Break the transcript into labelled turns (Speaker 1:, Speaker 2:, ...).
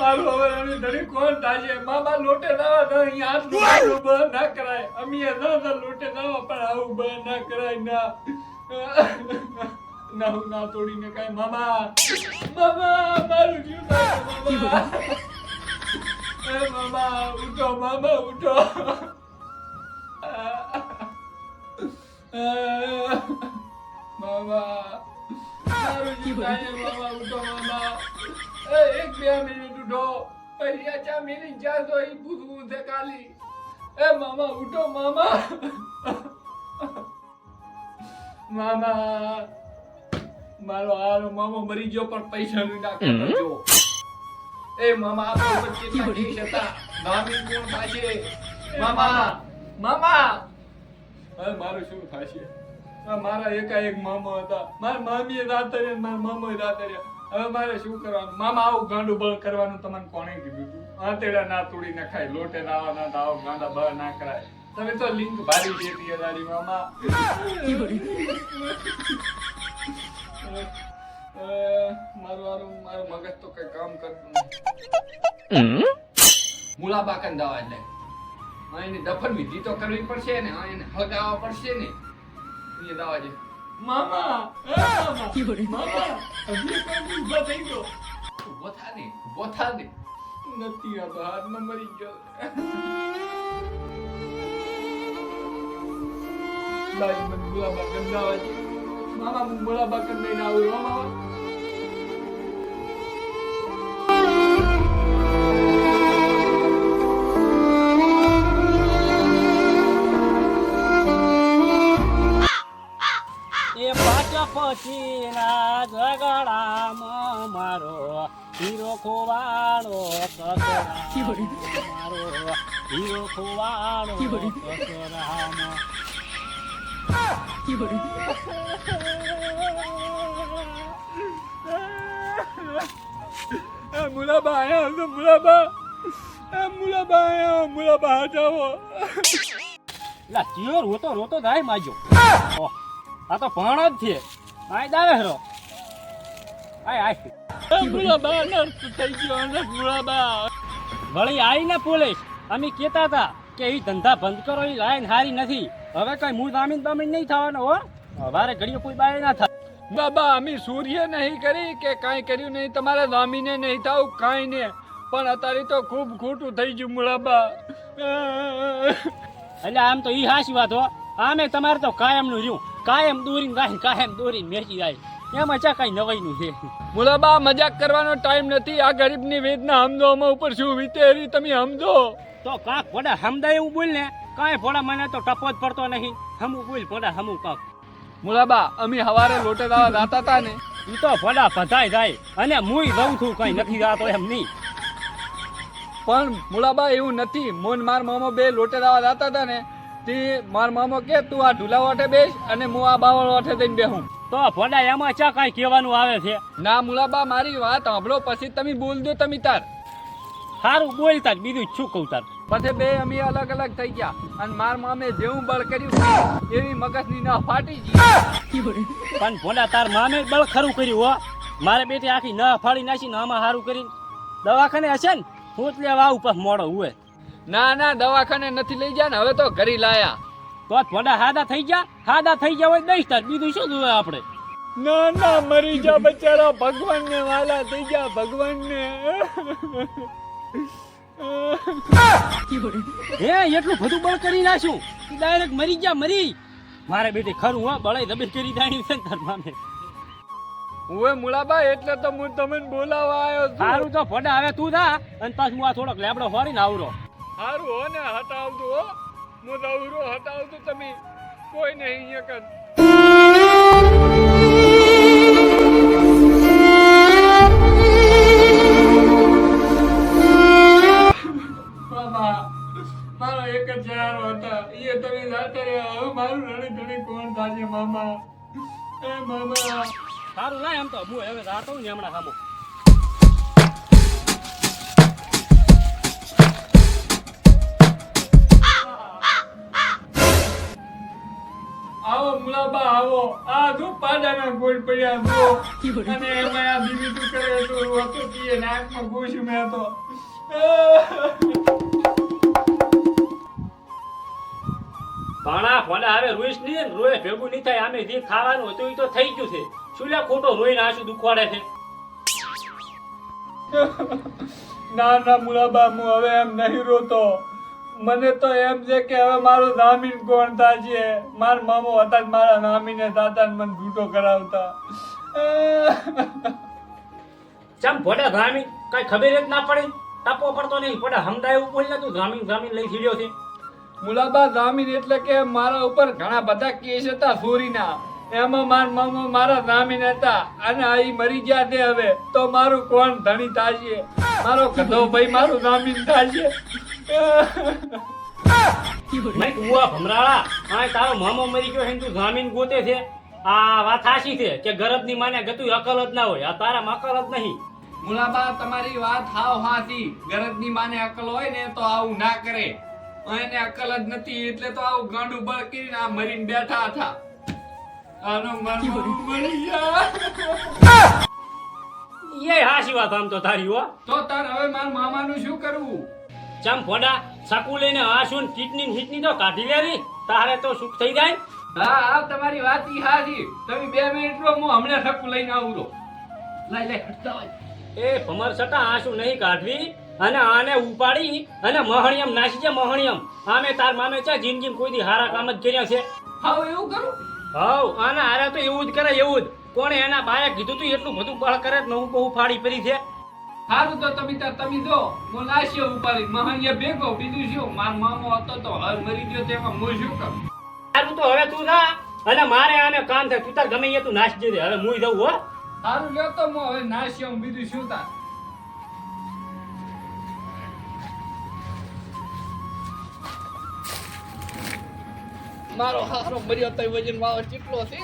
Speaker 1: મારું હવે એની ધણી કોણ થાશે? મામા લોટે નાવા તો અહીંયા નું ના કરાય. અમીએ ન તો લોટે નાવા પણ આવું બંધ ના કરાય ના. ના હું ના તોડીને કાંઈ મામા. મામા મારું જીવ મામા. એ મામા ઉઠો મામા ઉઠો. મામા. મારું જીવ મામા ઉઠો મામા. એક બે મિનિટ. ઉઠો પૈસા ચા મિલી જા તો ઈ પૂછવું છે કાલી. એ મામા ઉઠો મામા. મામા મારો હારો મામો મરી ગયો પણ પૈસા નું ડાકે એ મામા આપણા વચ્ચે કેટલા કેસ હતા નામી કોણ થશે મામા મામા. હવે મારું શું થશે આ મારા એકાએક મામા હતા. મારા મામીએ રાત રહ્યા મારા મામા રાત રહ્યા હવે મારે શું કરવાનું? મામા આવું ગાંડું બળ કરવાનું તમને કોણે કીધું હતું આંતેડા ના તોડી નખાય લોટે નાવા ના આવો ગાંડા બળ ના કરાય. તમે તો લિંક ભારી દેતી દાડી મામા. મારું મારું મારું મગજ તો કઈ કામ કરતું નથી. બાકન કન દવા લે હા એને દફન વિધિ તો કરવી પડશે ને હા એને હગાવવા પડશે ને. એ દવા છે મામા. મામા. ઊભો થઈ ગયો. ઊભો થા ને ઊભો થા ને. નથી આ હાથમાં મરી ગયો. બાઈ મને દવા છે મામા મને મુલાબા કન લઈને આવું હો મામા.
Speaker 2: હીરો ખોવાડો કસરામાં. મારો હીરો ખોવાડો કસરામાં.
Speaker 1: એ મુલાબા આયા તો મુલાબા. એ મુલાબા આયા મુલાબા હટાવો
Speaker 2: લા ચિયો રોતો રોતો થાય માજો. આ તો ભણ જ છે. આય દાવે હરો. આય આય.
Speaker 1: એ નર્સ થઈ ગયો
Speaker 2: વળી આવીને પોલીસ. અમે કહેતા હતા કે એ ધંધા બંધ કરો એ લાઈન હારી નથી. હવે કઈ મૂળ દામીન બામીન નહીં થવાનો હો. વારે ઘડીએ કોઈ બાય ના થાય.
Speaker 1: બાબા અમે સૂર્ય નહીં કરી કે કાંઈ કર્યું નહીં તમારે દામીને નહીં થાવ કાંઈ ને. પણ અત્યારે તો ખૂબ ખોટું થઈ ગયું મુળાબા
Speaker 2: એટલે આમ તો ઈ હાસી વાત હો. આમે તમારે તો કાયમનું રહ્યું. કાયમ દોરીને કાયમ દોરીને મેચી જાય. એમાં મજા કઈ નવાઈનું છે.
Speaker 1: મુલાબા મજાક કરવાનો ટાઈમ નથી. આ ગરીબની વેદના સમજો અમા ઉપર શું વિતેરી તમે સમજો
Speaker 2: તો કાંક ભોડા સમજાય એવું બોલ ને કાંઈ ભોડા મને તો ટપો જ પડતો નહીં. હમું બોલ ભોડા હમું કાંક.
Speaker 1: મુલાબા અમે હવારે લોટે દાવા જાતા હતા ને.
Speaker 2: ઈ તો ભોડા પધાઈ જાય અને હું રહું છું કઈ નથી જાતો એમ નહીં.
Speaker 1: પણ મુલાબા એવું નથી. મોન માર મામો બે લોટે દાવા જાતા હતા ને. તે માર મામો કે તું આ ઢુલા વાટે બેસ અને હું આ બાવળ વાટે જઈને બેહું.
Speaker 2: તો ભોડા એમાં ચા કઈ કહેવાનું આવે છે?
Speaker 1: ના મુલાબા મારી વાત સાંભળો પછી તમે બોલ દો તમે તાર.
Speaker 2: સારું બોલતા તાર બીજું શું કહું તાર?
Speaker 1: પછી બે અમે અલગ અલગ થઈ ગયા અને માર મામે જેવું બળ કર્યું એવી મગજની ના ફાટી ગઈ.
Speaker 2: પણ ભોડા તાર મામે બળ ખરું કર્યું હો. મારે બેટી આખી ન ફાડી નાખી ને આમાં સારું કરી દવાખાને હશે ને હું જ લેવા ઉપર મોડો હુએ
Speaker 1: ના ના દવાખાને નથી લઈ ગયા ને હવે તો ઘરે લાયા.
Speaker 2: તો થોડા હાદા થઈ ગયા. હાદા થઈ ગયા હોય દઈશ તાર. બીજું શું જોવે આપણે?
Speaker 1: ના ના મરી જા બચારા. ભગવાન ને વાલા થઈ ગયા ભગવાન ને
Speaker 2: હે એટલું બધું બળ કરી નાખ્યું. ડાયરેક્ટ મરી ગયા મરી. મારે બેટી ખરું હો બળાઈ દબી કરી જાણી છે તાર મામે.
Speaker 1: ઓએ મુલાબા એટલે તો હું તમને બોલાવવા આવ્યો છું.
Speaker 2: સારું તો ફોડા હવે તું જા. અને પાછું હું આ થોડોક લેબડો ફરીને આવરો.
Speaker 1: હારું હો ને હટાવતું હો. હું દવરો હટાવતું તમે કોઈ નહીં અહીંયા મારો એક જ સહારો હતા. એ તમે જાતા રહ્યા. હવે મારું રણી ધણી કોણ થાશે મામા? એ મામા.
Speaker 2: સારું ના એમ તો. હું હવે રાતો ને હમણાં સામો
Speaker 1: મુલાબા આવો. આ જો પાડાના ગોળ પડ્યા જો અને એમાં આ બીબી તું કરે તો હતો કે નાકમાં ઘૂસ્યું મેં તો
Speaker 2: ભાણા ભોંડા હવે રોઈશ નહીં રોય ભેગું નહીં થાય. આમે જે ખાવાનું હતું એ તો થઈ ગયું છે. શું લે ખોટો રોઈને આંસુ દુખવાડે છે.
Speaker 1: ના ના મુલાબા હું હવે એમ નહીં રોતો. મને તો એમ છે કે હવે મારો નામીન કોણ છે? મારા મામો હતા જ મારા નામીને દાદા મને ઘૂંટો કરાવતા.
Speaker 2: ચમ ભોડા ગ્રામીણ કઈ ખબર જ ના પડી? ટપો પડતો નહીં. ભોડા હમદા એવું બોલ તું ગ્રામીણ ગ્રામીણ લઈ સીડ્યો છે.
Speaker 1: મુલાબા જામીન એટલે કે મારા ઉપર ઘણા બધા કેસ હતા ચોરીના એમાં માર મામો મારા જામીન હતા અને આ મરી ગયા છે હવે. તો મારું કોણ ધણી થાશે મારો કધો ભાઈ મારું જામીન થાશે
Speaker 2: મેં કુવા ભમરાળા હા તારો મામો મરી ગયો ને તું ધામીન ગોતે છે. આ વાત સાચી છે કે ગરજની માને ગતું અકલ જ ના હોય. આ તારા અકલ જ નહીં.
Speaker 1: મુલાબા તમારી વાત હાવ હાથી ગરજની માને અકલ હોય ને તો આવું ના કરે. એને અકલ જ નથી એટલે તો આવું ગાંડું બળ કરીને આ મરીને બેઠા હતા. આનો મારો મળી ગયા.
Speaker 2: એ હાસી વાત આમ તો તારી હો.
Speaker 1: તો તાર હવે મારા મામાનું શું કરવું?
Speaker 2: ચમ ફોડા સકુ લઈને આસુન કિડની ને હિટની તો કાઢી લેવી? તારે તો સુખ થઈ જાય
Speaker 1: હા હા તમારી વાત ઈ હાજી તમે બે મિનિટ રો હું હમણાં સકુ લઈને આવું રો લઈ લઈ હટતા
Speaker 2: એ ભમર સટા આંસુ નહીં કાઢવી? અને આને ઉપાડી અને મહણિયમ નાસી છે મહણિયમ. આમે તાર મામે છે જિંદગી કોઈ દી હારા કામ જ કર્યા છે.
Speaker 1: હાવ એવું કરું?
Speaker 2: હાઉ આના હારા તો એવું જ કરે એવું જ. કોણે એના બાએ કીધું તું એટલું બધું બળ કરે જ નવું બહુ ફાડી પડી છે.
Speaker 1: સારું તો તમે તમે જો હું ઉપાડી મહાનિયા ભેગો બીજું શું? માર મામો હતો તો હર મરી ગયો તેમાં હું શું કરું?
Speaker 2: સારું તો હવે તું ના અને મારે આને કામ થાય તું તાર ગમે એ તું નાશ જજે હવે મુઈ જવું હો.
Speaker 1: સારું લ્યો તો હું હવે નાશ્યો બીજું શું તાર? મારો હારો મર્યો તો વજન વાળો ચીકલો છે.